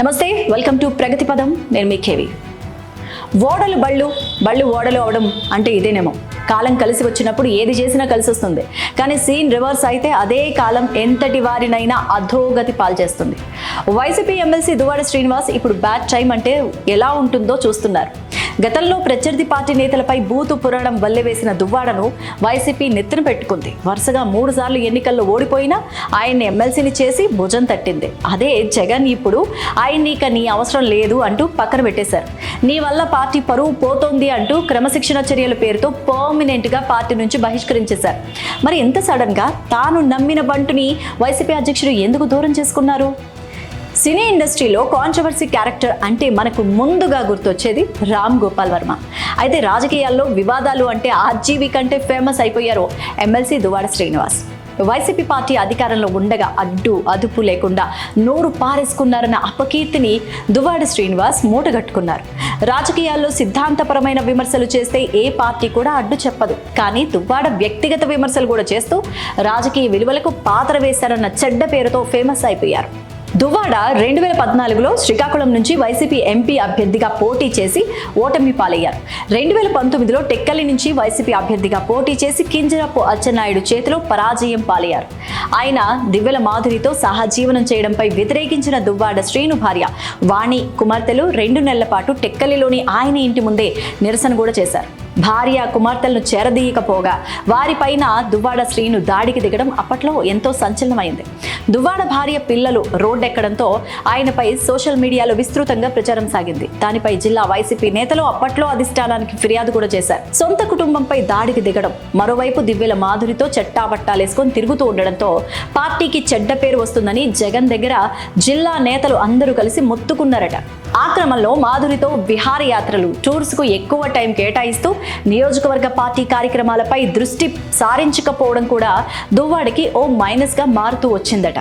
నమస్తే welcome to ప్రగతి పదం. నేను మీ కేవి. ఓడలు బళ్ళు బళ్ళు ఓడలు అవడం అంటే ఇదేనేమో. కాలం కలిసి వచ్చినప్పుడు ఏది చేసినా కలిసి వస్తుంది. కానీ సీన్ రివర్స్ అయితే అదే కాలం ఎంతటి వారినైనా అధోగతి పాల్చేస్తుంది వైసీపీ ఎమ్మెల్సీ దువాడ శ్రీనివాస్ ఇప్పుడు బ్యాడ్ టైం అంటే ఎలా ఉంటుందో చూస్తున్నారు. గతంలో ప్రత్యర్థి పార్టీ నేతలపై బూతు పురాణం వల్లె వేసిన దువ్వాడను వైసీపీ నెత్తిన పెట్టుకుంది. వరుసగా మూడు సార్లు ఎన్నికల్లో ఓడిపోయినా ఆయన్ని ఎమ్మెల్సీని చేసి భుజం తట్టింది. అదే జగన్ ఇప్పుడు ఆయన్ని ఇక నీ అవసరం లేదు అంటూ పక్కన పెట్టేశారు. నీ వల్ల పార్టీ పరువు పోతోంది అంటూ క్రమశిక్షణ చర్యల పేరుతో పర్మనెంట్గా పార్టీ నుంచి బహిష్కరించేశారు. మరి ఎంత సడన్గా తాను నమ్మిన బంటుని వైసీపీ అధ్యక్షుడు ఎందుకు దూరం చేసుకున్నారు? సినీ ఇండస్ట్రీలో కాంట్రవర్సీ క్యారెక్టర్ అంటే మనకు ముందుగా గుర్తొచ్చేది రామ్ గోపాల్ వర్మ. అయితే రాజకీయాల్లో వివాదాలు అంటే ఆర్జీవి కంటే ఫేమస్ అయిపోయారు ఎమ్మెల్సీ దువాడ శ్రీనివాస్. వైసీపీ పార్టీ అధికారంలో ఉండగా అడ్డు అదుపు లేకుండా నోరు పారేసుకున్నారన్న అపకీర్తిని దువాడ శ్రీనివాస్ మూటగట్టుకున్నారు. రాజకీయాల్లో సిద్ధాంతపరమైన విమర్శలు చేస్తే ఏ పార్టీ కూడా అడ్డు చెప్పదు. కానీ దువ్వాడ వ్యక్తిగత విమర్శలు కూడా చేస్తూ రాజకీయ విలువలకు పాత్ర వేశారన్న చెడ్డ పేరుతో ఫేమస్ అయిపోయారు. దువ్వాడ రెండు వేల పద్నాలుగులో శ్రీకాకుళం నుంచి వైసీపీ ఎంపీ అభ్యర్థిగా పోటీ చేసి ఓటమి పాలయ్యారు. రెండు వేల పంతొమ్మిదిలో టెక్కలి నుంచి వైసీపీ అభ్యర్థిగా పోటీ చేసి కింజరాపు అచ్చెన్నాయుడు చేతిలో పరాజయం పాలయ్యారు. ఆయన దివ్యల మాధురితో సహజీవనం చేయడంపై వ్యతిరేకించిన దువ్వాడ శ్రీను భార్య వాణి కుమార్తెలు రెండు నెలల పాటు టెక్కలిలోని ఆయన ఇంటి ముందే నిరసన కూడా చేశారు. భార్య కుమార్తెలను చేరదీయకపోగా వారిపైన దువ్వాడ శ్రీను దాడికి దిగడం అప్పట్లో ఎంతో సంచలనమైంది. దువ్వాడ భార్య పిల్లలు రోడ్డెక్కడంతో ఆయనపై సోషల్ మీడియాలో విస్తృతంగా ప్రచారం సాగింది. దానిపై జిల్లా వైసీపీ నేతలు అప్పట్లో అధిష్టానానికి ఫిర్యాదు కూడా చేశారు. సొంత కుటుంబంపై దాడికి దిగడం మరోవైపు దివ్యల మాధురితో చెట్టాబట్టాలేసుకొని తిరుగుతూ ఉండడంతో పార్టీకి చెడ్డ పేరు వస్తుందని జగన్ దగ్గర జిల్లా నేతలు అందరూ కలిసి మొత్తుకున్నారట. ఆ క్రమంలో మాధురితో విహారయాత్రలు టూర్స్కు ఎక్కువ టైం కేటాయిస్తూ నియోజకవర్గ పార్టీ కార్యక్రమాలపై దృష్టి సారించకపోవడం కూడా దువ్వాడికి ఓ మైనస్గా మారుతూ వచ్చిందట.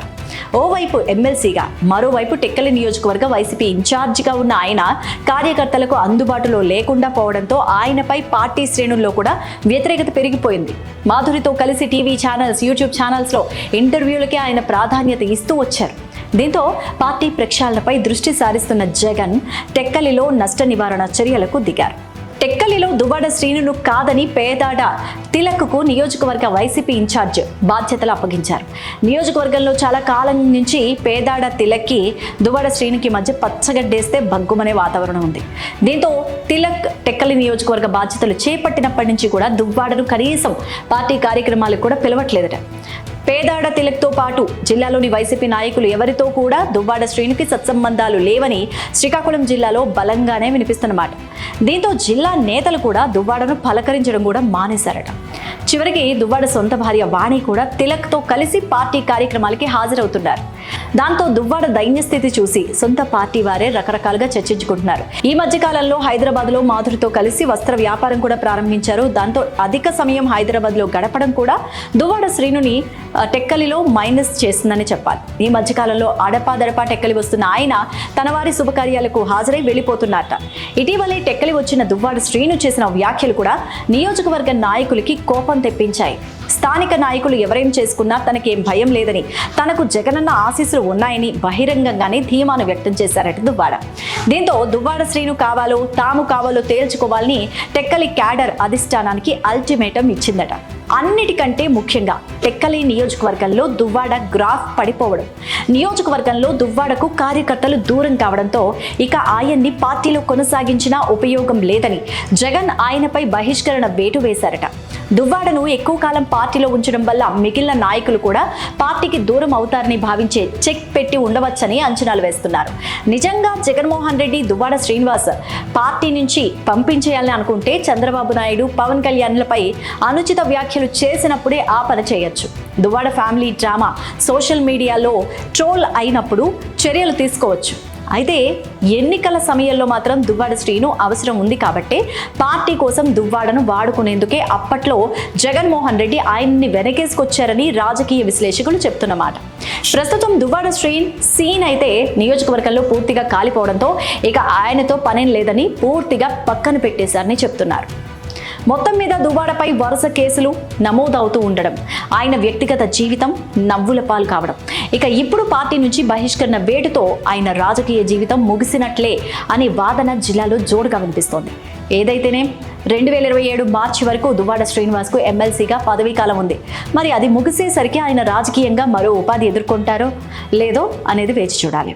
ఓవైపు ఎమ్మెల్సీగా మరోవైపు టెక్కలి నియోజకవర్గ వైసీపీ ఇన్ఛార్జిగా ఉన్న ఆయన కార్యకర్తలకు అందుబాటులో లేకుండా పోవడంతో ఆయనపై పార్టీ శ్రేణుల్లో కూడా వ్యతిరేకత పెరిగిపోయింది. మాధురితో కలిసి టీవీ ఛానల్స్ యూట్యూబ్ ఛానల్స్లో ఇంటర్వ్యూలకే ఆయన ప్రాధాన్యత ఇస్తూ వచ్చారు. దీంతో పార్టీ ప్రక్షాళనపై దృష్టి సారిస్తున్న జగన్ టెక్కలిలో నష్ట నివారణ చర్యలకు దిగారు. టెక్కలిలో దువ్వాడ శ్రీనును కాదని పేదాడ తిలక్కు నియోజకవర్గ వైసీపీ ఇన్ఛార్జ్ బాధ్యతలు అప్పగించారు. నియోజకవర్గంలో చాలా కాలం నుంచి పేదాడ తిలక్కి దువ్వాడ శ్రీనుకి మధ్య పచ్చగడ్డేస్తే బగ్గుమనే వాతావరణం ఉంది. దీంతో తిలక్ టెక్కలి నియోజకవర్గ బాధ్యతలు చేపట్టినప్పటి నుంచి కూడా దువ్వాడను కనీసం పార్టీ కార్యక్రమాలకు కూడా పిలవట్లేదట. పేదాడ తిలక్తో పాటు జిల్లాలోని వైసీపీ నాయకులు ఎవరితో కూడా దువ్వాడ శ్రీనుకి సత్సంబంధాలు లేవని శ్రీకాకుళం జిల్లాలో బలంగానే వినిపిస్తున్నమాట. దీంతో జిల్లా నేతలు కూడా దువ్వాడను పలకరించడం కూడా మానేశారట. చివరికి దువ్వాడ సొంత భార్య వాణి కూడా తిలక్తో కలిసి పార్టీ కార్యక్రమాలకి హాజరవుతున్నారు. దాంతో దువ్వాడ దైన్య స్థితి చూసి సొంత పార్టీ వారే రకరకాలుగా చర్చించుకుంటున్నారు. ఈ మధ్య కాలంలో హైదరాబాద్లో మాధురితో కలిసి వస్త్ర వ్యాపారం కూడా ప్రారంభించారు. దాంతో అధిక సమయం హైదరాబాద్లో గడపడం కూడా దువ్వాడ శ్రీనుని టెక్కలిలో మైనస్ చేస్తుందని చెప్పాలి. ఈ మధ్యకాలంలో అడపాదడపా టెక్కలి వస్తున్న ఆయన తన వారి శుభకార్యాలకు హాజరై వెళ్ళిపోతున్నారట. ఇటీవలే టెక్కలి వచ్చిన దువ్వాడ శ్రీను చేసిన వ్యాఖ్యలు కూడా నియోజకవర్గ నాయకులకి కోపం తెప్పించాయి. స్థానిక నాయకులు ఎవరేం చేసుకున్నా తనకేం భయం లేదని తనకు జగనన్న ఆశీస్సులు ఉన్నాయని బహిరంగంగానే ధీమాను వ్యక్తం చేశారట దువ్వాడ. దీంతో దువ్వాడ శ్రీను కావాలో తాము కావాలో తేల్చుకోవాలని టెక్కలి క్యాడర్ అధిష్టానానికి అల్టిమేటం ఇచ్చిందట. అన్నిటికంటే ముఖ్యంగా టెక్కలి నియోజకవర్గంలో దువ్వాడ గ్రాఫ్ పడిపోవడం. నియోజకవర్గంలో దువ్వాడకు కార్యకర్తలు దూరం కావడంతో ఇక ఆయన్ని పార్టీలో కొనసాగించినా ఉపయోగం లేదని జగన్ ఆయనపై బహిష్కరణ వేటు వేశారట. దువ్వాడను ఎక్కువ కాలం పార్టీలో ఉంచడం వల్ల మిగిలిన నాయకులు కూడా పార్టీకి దూరం అవుతారని భావించే చెక్ పెట్టి ఉండవచ్చని అంచనాలు వేస్తున్నారు. నిజంగా జగన్మోహన్ రెడ్డి దువ్వాడ శ్రీనివాస్ పార్టీ నుంచి పంపించేయాలని అనుకుంటే చంద్రబాబు నాయుడు పవన్ కళ్యాణ్లపై అనుచిత వ్యాఖ్య వ్యాఖ్యలు చేసినప్పుడే ఆ పని చేయొచ్చు. దువ్వాడ ఫ్యామిలీ డ్రామా సోషల్ మీడియాలో ట్రోల్ అయినప్పుడు చర్యలు తీసుకోవచ్చు. అయితే ఎన్నికల సమయంలో మాత్రం దువ్వాడ శ్రీను అవసరం ఉంది కాబట్టే పార్టీ కోసం దువ్వాడను వాడుకునేందుకే అప్పట్లో జగన్మోహన్ రెడ్డి ఆయన్ని వెనకేసుకొచ్చారని రాజకీయ విశ్లేషకులు చెప్తున్నమాట. ప్రస్తుతం దువ్వాడ శ్రీన్ సీన్ అయితే నియోజకవర్గంలో పూర్తిగా కాలిపోవడంతో ఇక ఆయనతో పనేం లేదని పూర్తిగా పక్కన పెట్టేశారని చెప్తున్నారు. మొత్తం మీద దుబాడపై వరుస కేసులు నమోదవుతూ ఉండడం ఆయన వ్యక్తిగత జీవితం నవ్వుల పాలు కావడం. ఇక ఇప్పుడు పార్టీ నుంచి బహిష్కరణ వేటుతో ఆయన రాజకీయ జీవితం ముగిసినట్లే అనే వాదన జిల్లాలో జోరుగా వినిపిస్తోంది. ఏదైతేనే రెండు వేల ఇరవై ఏడు మార్చి వరకు దువ్వాడ శ్రీనివాస్కు ఎమ్మెల్సీగా పదవీ కాలం ఉంది. మరి అది ముగిసేసరికి ఆయన రాజకీయంగా మరో ఉపాధి ఎదుర్కొంటారో లేదో అనేది వేచి చూడాలి.